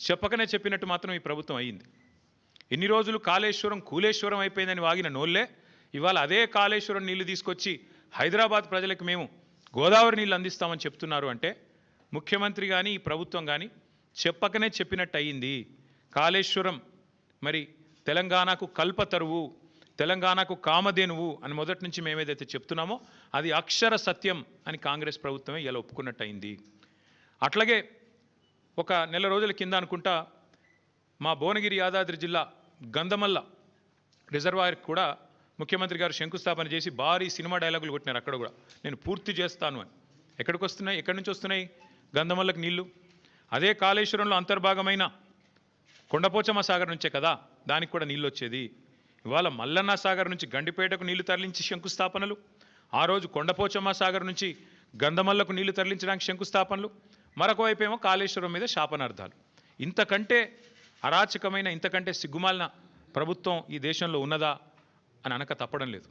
చెప్పకనే చెప్పినట్టు మాత్రం ఈ ప్రభుత్వం అయ్యింది ఎన్ని రోజులు కాళేశ్వరం కూలేశ్వరం అయిపోయిందని వాగిన నోళ్ళే ఇవాళ అదే కాళేశ్వరం నీళ్ళు తీసుకొచ్చి హైదరాబాద్ ప్రజలకు మేము గోదావరి నీళ్ళు అందిస్తామని చెప్తున్నారు అంటే ముఖ్యమంత్రి కానీ ఈ ప్రభుత్వం కానీ చెప్పకనే చెప్పినట్టు అయ్యింది కాళేశ్వరం మరి తెలంగాణకు కల్పతరువు తెలంగాణకు కామధేనువు అని మొదటి నుంచి మేము ఏదైతే చెప్తున్నామో అది అక్షర సత్యం అని కాంగ్రెస్ ప్రభుత్వమే ఇలా ఒప్పుకున్నట్టు అయింది. అట్లాగే ఒక నెల రోజుల కింద అనుకుంటా మా భువనగిరి యాదాద్రి జిల్లా గంధమల్ల రిజర్వాయర్ కూడా ముఖ్యమంత్రి గారు శంకుస్థాపన చేసి భారీ సినిమా డైలాగులు కొట్టినారు అక్కడ కూడా. నేను పూర్తి చేస్తాను అని. ఎక్కడికి వస్తున్నాయి? ఎక్కడి నుంచి వస్తున్నాయి? గంధమల్లకు నీళ్ళు. అదే కాళేశ్వరంలో అంతర్భాగమైన కొండపోచమ్మ సాగర్ నుంచే కదా? దానికి కూడా నీళ్ళు వచ్చేది. ఇవాళ మల్లన్న సాగర్ నుంచి గండిపేటకు నీళ్ళు తరలించి శంకుస్థాపనలు. ఆ రోజు కొండపోచమ్మ సాగర్ నుంచి గంధమల్లకు నీళ్ళు తరలించడానికి శంకుస్థాపనలు. మరొక వైపు ఏమో కాళేశ్వరం మీద శాపనార్థాలు. ఇంతకంటే అరాచకమైన ఇంతకంటే సిగ్గుమాలిన ప్రభుత్వం ఈ దేశంలో ఉన్నదా అని అనక తప్పడం లేదు.